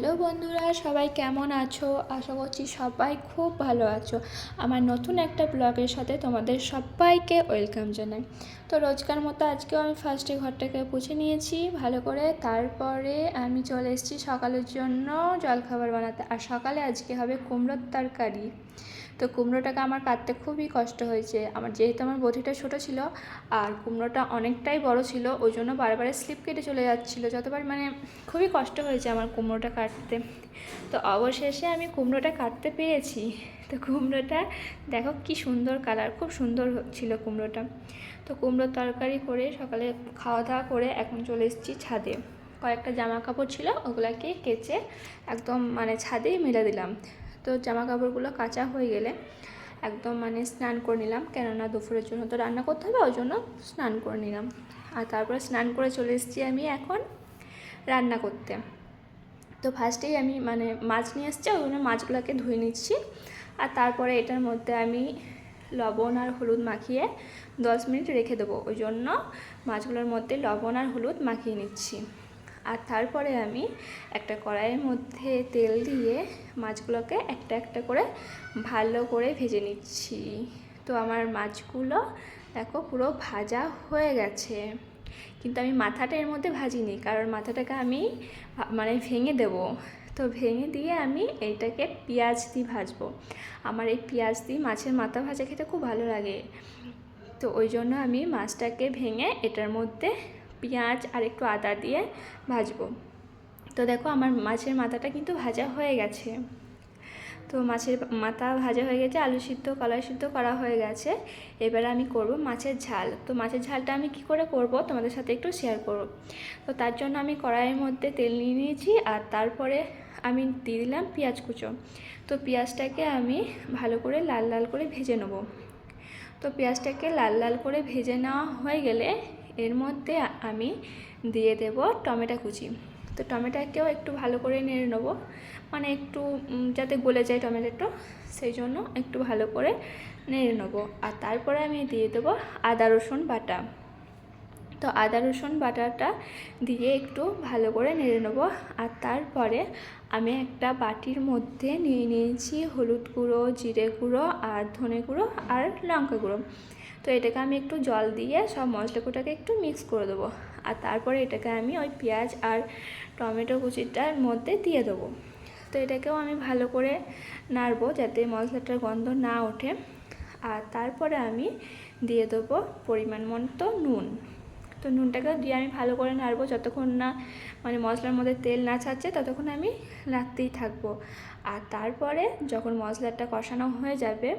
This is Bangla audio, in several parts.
হ্যালো বন্ধুরা, সবাই কেমন আছো? আশা করছি সবাই খুব ভালো আছো। আমার নতুন একটা ব্লগের সাথে তোমাদের সবাইকে ওয়েলকাম জানাই। তো রোজকার মতো আজকেও আমি ফার্স্টে ঘরটাকে পুছে নিয়েছি, ভালো করে। তারপরে আমি চলে এসেছি সকালের জন্য জলখাবার বানাতে। আর সকালে আজকে হবে কুমড়োর তরকারি। তো কুমড়োটাকে আমার কাটতে খুবই কষ্ট হয়েছে। আমার যেহেতু আমার বটিটা ছোটো ছিল, আর কুমড়োটা অনেকটাই বড় ছিল, ওই জন্য বারবারে স্লিপ কেটে চলে যাচ্ছিল। যতবার মানে খুবই কষ্ট হয়েছে আমার কুমড়োটা কাটতে। তো অবশেষে আমি কুমড়োটা কাটতে পেরেছি। তো কুমড়োটা দেখো কি সুন্দর কালার খুব সুন্দর ছিল কুমড়োটা। তো কুমড়োর তরকারি করে সকালে খাওয়া দাওয়া করে এখন চলে এসেছি ছাদে। কয়েকটা জামা কাপড় ছিল, ওগুলাকে কেচে একদম মানে ছাদেই মেলে দিলাম। তো জামা কাপড়গুলো কাঁচা হয়ে গেলে একদম মানে স্নান করে নিলাম। কেননা দুপুরের জন্য তো রান্না করতে হবে, ওই জন্য স্নান করে নিলাম। আর তারপরে স্নান করে চলে এসেছি আমি এখন রান্না করতে। তো ফার্স্টেই আমি মানে মাছ নিয়ে এসেছি ওই জন্য মাছগুলোকে ধুয়ে নিচ্ছি। আর তারপরে এটার মধ্যে আমি লবণ আর হলুদ মাখিয়ে দশ মিনিট রেখে দেবো। ওই জন্য মাছগুলোর মধ্যে লবণ আর হলুদ মাখিয়ে নিচ্ছি। আর তারপরে আমি একটা কড়াইয়ের মধ্যে তেল দিয়ে মাছগুলোকে একটা একটা করে ভালো করে ভেজে নিচ্ছি। তো আমার মাছগুলো দেখো পুরো ভাজা হয়ে গেছে। কিন্তু আমি মাথাটা এর মধ্যে ভাজিনি, কারণ মাথাটাকে আমি মানে ভেঙে দেব। তো ভেঙে দিয়ে আমি এইটাকে পেঁয়াজ দিয়ে ভাজবো। আমার এই পেঁয়াজ দিয়ে মাছের মাথা ভাজা খেতে খুব ভালো লাগে। তো ওই জন্য আমি মাছটাকে ভেঙে এটার মধ্যে পেঁয়াজ আর একটু আদা দিয়ে ভাজবো। তো দেখো আমার মাছের মাথাটা কিন্তু ভাজা হয়ে গেছে। তো মাছের মাথা ভাজা হয়ে গেছে, আলু সিদ্ধ, কলাই সিদ্ধ করা হয়ে গেছে। এবারে আমি করব মাছের ঝাল। তো মাছের ঝালটা আমি কি করে করব তোমাদের সাথে একটু শেয়ার করব তো তার জন্য আমি কড়াইয়ের মধ্যে তেল নিয়ে নিয়েছি আর তারপরে আমি দিয়ে দিলাম পেঁয়াজ কুচো। তো পেঁয়াজটাকে আমি ভালো করে লাল লাল করে ভেজে নেব। তো পেঁয়াজটাকে লাল লাল করে ভেজে নেওয়া হয়ে গেলে এর মধ্যে আমি দিয়ে দেব টমেটো কুচি। তো টমেটোকেও একটু ভালো করে নেড়ে নেব। মানে একটু যাতে গলে যায় টমেটোটা, সেই জন্য একটু ভালো করে নেড়ে নেব। আর তারপরে আমি দিয়ে দেবো আদা, রসুন বাটা। তো আদা, রসুন বাটাটা দিয়ে একটু ভালো করে নেড়ে নেব। আর তারপরে আমি একটা বাটির মধ্যে নিয়ে নিয়েছি হলুদ গুঁড়ো, জিরে গুঁড়ো, আর ধনে গুঁড়ো, আর লঙ্কা গুঁড়ো। তো এটাকে আমি একটু জল দিয়ে সব মশলাগুলোটাকে একটু মিক্স করে দেবো। আর তারপরে এটাকে আমি ওই পেঁয়াজ আর টমেটো কুচিটার মধ্যে দিয়ে দেবো। তো এটাকেও আমি ভালো করে নাড়বো যাতে মশলাটার গন্ধ না ওঠে। আর তারপরে আমি দিয়ে দেবো পরিমাণ মতো নুন। তো নুনটাকে দিয়ে আমি ভালো করে নাড়বো। যতক্ষণ না মানে মশলার মধ্যে তেল না ছাড়ছে, ততক্ষণ আমি নাড়তেই থাকব। আর তারপরে যখন মশলাটা কষানো হয়ে যাবে,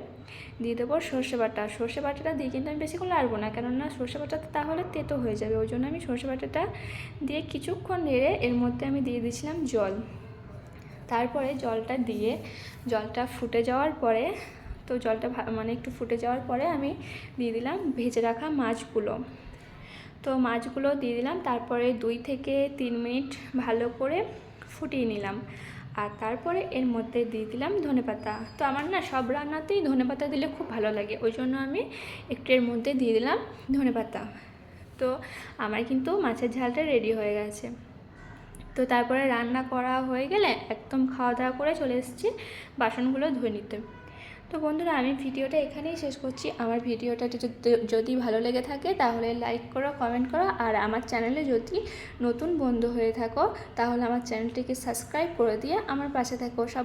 দিয়ে দেবো সর্ষে বাটা। সর্ষে বাটাটা দিয়ে কিন্তু আমি বেশিক্ষণ নাড়বো না, কেননা সর্ষে বাটাটা তাহলে তেতো হয়ে যাবে। ওই জন্য আমি সর্ষে বাটাটা দিয়ে কিছুক্ষণ নেড়ে এর মধ্যে আমি দিয়ে দিয়েছিলাম জল। তারপরে জলটা দিয়ে, জলটা ফুটে যাওয়ার পরে, তো জলটা মানে একটু ফুটে যাওয়ার পরে আমি দিয়ে দিলাম ভেজে রাখা মাছগুলো। তো মাছগুলো দিয়ে দিলাম, তারপরে দুই থেকে তিন মিনিট ভালো করে ফুটিয়ে নিলাম। আর তারপরে এর মধ্যে দিয়ে দিলাম ধনে পাতা। তো আমার না সব রান্নাতেই ধনে পাতা দিলে খুব ভালো লাগে, ওই জন্য আমি একটু এর মধ্যে দিয়ে দিলাম ধনে পাতা। তো আমার কিন্তু মাছের ঝালটা রেডি হয়ে গেছে। তো তারপরে রান্না করা হয়ে গেলে একদম খাওয়া দাওয়া করে চলে এসেছি, বাসনগুলো ধুয়ে নিতে। তো বন্ধুরা, আমি ভিডিওটা এখানেই শেষ করছি। আমার ভিডিওটা যদি ভালো লেগে থাকে, তাহলে লাইক করো কমেন্ট করো, আর আমার চ্যানেলে যদি নতুন বন্ধু হয়ে থাকো, তাহলে আমার চ্যানেলটিকে সাবস্ক্রাইব করে দিয়ে আমার পাশে থাকো। সব